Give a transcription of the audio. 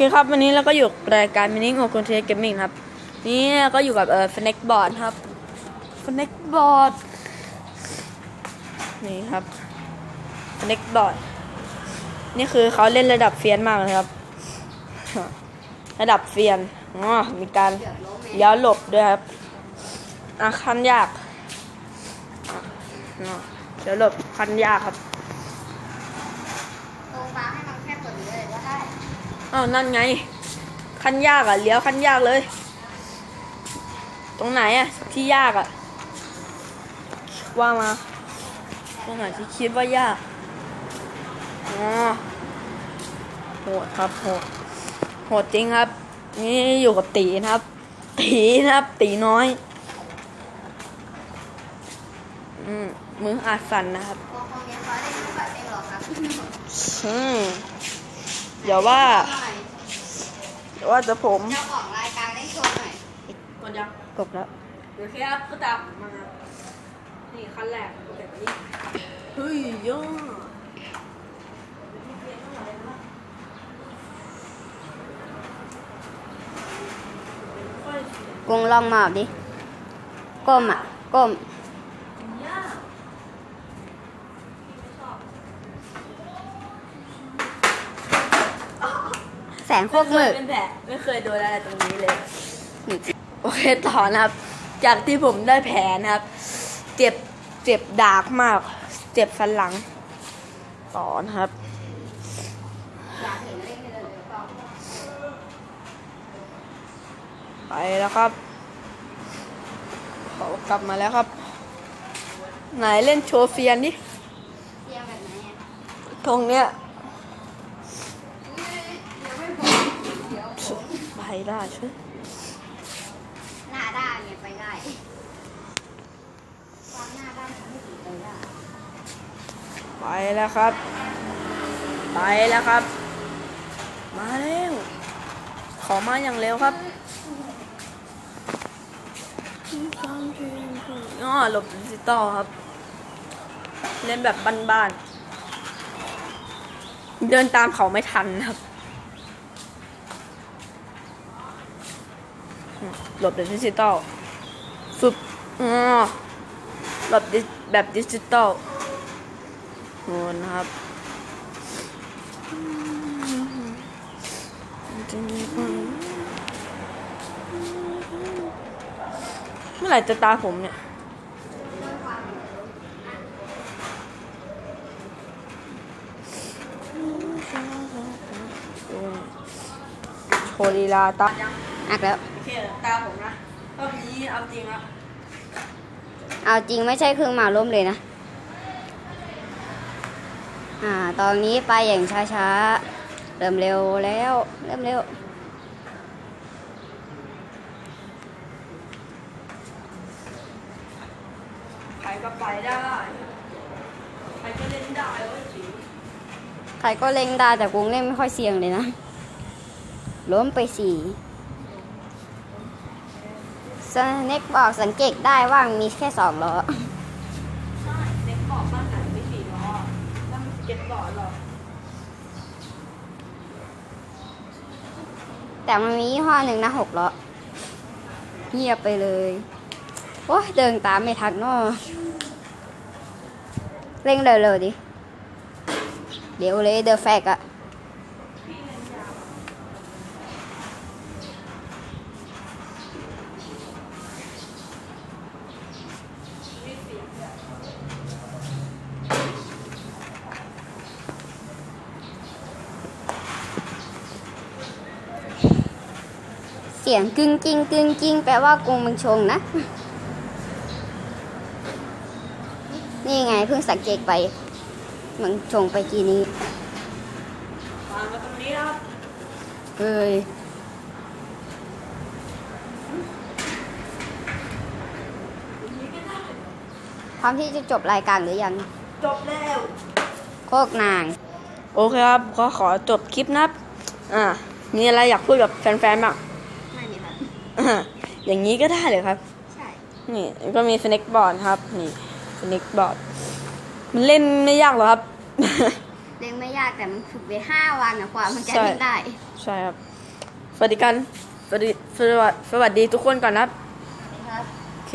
เคครับ วันนี้เราก็อยู่กับรายการมินิโอคอนเทนต์เกมมิ่งครับ นี่ก็อยู่กับเออฟเน็กบอร์ดครับฟเน็กบอร์ดนี่ครับฟเน็กบอร์ดนี่คือเขาเล่นระดับเฟียนมากเลยครับ ระดับเฟียนอ๋อมีการเลี้ยวหลบด้วยครับอะขั้นยากอะเนาะเดี๋ยวหลบขั้นยากครับ ตรงฟ้าให้มันแค่กดเลยก็ได้ อ้าวนั่นไง ขั้นยากอะเลี้ยวขั้นยากเลย ตรงไหนอะที่ยากอะ ว่ามา ตรงไหนที่คิดว่ายากอ๋อโหดครับโหดโหดจริงครับ นี่อยู่กับตีนะครับ ตีนะครับ ตีน้อยอืมมืออาจสั่นนะครับโกงโกงเรียนฟ้าได้ไม่แบบเองหรอครับอืมเดี๋ยวว่า หน่อยเดี๋ยวว่าจะผมเจ้าของรายการได้โชว์หน่อยกดยังกดแล้วโอเคครับก็ตามมาครับนี่ขั้นแรกเก็บไว้นี่เฮ้ยย่อกงลองมาดิก้มอะก้ม สงโคกหมึก เป็นแผลไม่เคยโดนอะไรตรงนี้เลย โอเคต่อนะครับ จากที่ผมได้แผลนะครับ เจ็บเจ็บดากมาก เจ็บสันหลัง ต่อนะครับอยากเห็นเล่นเลยหรือเปล่าไปแล้วครับเขากลับมาแล้วครับ ไหนเล่นโชว์เฟียนดิเทียมแบบไหนอะตรงเนี้ย เดี๋ยวไม่พอเดี๋ยว ไปได้ใช่วยหน้าด้านเนี่ยไปได้ความหน้าด้านทำให้ผีไปได้ไปแล้วครับ ไปแล้วครับ มาเร็ว ขอมาอย่างเร็วครับอ๋อหลบดิจิตอลครับ เล่นแบบบ้านๆ เดินตามเขาไม่ทันครับ หลบแบบดิจิตอลฟึบอ๋อหลบแบบดิจิตอลโหนะครับเมื่อไหร่จะตาผมเนี่ยโชลีลาตาอักแล้ว เคตาผมนะรอบนี้เอาจริงละเอาจริงไม่ใช่เครื่องหมากล้มเลยนะ อ่า ตอนนี้ไปอย่างช้าๆ เริ่มเร็วแล้ว เริ่มเร็ว ใครก็ไปได้ ใครก็เล่นได้เว้ยสิใครก็เล่งได้แต่กรุงเล่นไม่ค่อยเสี่ยงเลยนะ ล้มไปสี่ สเน็กบอกสังเกตได้ว่ามีแค่สองล้อ ใช่เด็กบอกบ้านไหนไม่สี่ล้อแล้วมันเก็บล้อหรอแต่มันมียี่ห้อหนึ่งนะหกล้อเงียบไปเลย โอ้ยเดินตามไม่ทันเนาะเร่งเร็วๆดิ เดี๋ยวเลยเดอแฟกอะ เสียงกึ่งกิ้งกึ่งกิ้งแปลว่ากรุงมึงชงนะ นี่ไงเพิ่งสังเกตไปมึงชงไปกี่นี้วางมาตรงนี้นะครับเฮ้ยอย่างนี้ก็ได้พร้อมที่จะจบรายการหรือยัง จบแล้วโคกนาง โอเคครับ ก็ขอจบคลิปนะครับ อ่า มีอะไรอยากพูดกับแฟนๆบ้างไม่มีครับ อ่าอย่างนี้ก็ได้เลยครับ ใช่ นี่ก็มีสเน็กบอร์ดครับ นี่สเน็กบอร์ดมันเล่นไม่ยากหรอกครับเล่นไม่ยากแต่มันฝึกไปห้าวันนะกว่ามันจะใช่เล่นได้ ใช่ครับ สวัสดีกัน สวัสดีสวัสดีสวัสดีทุกคนก่อนนะครับครับ โอเค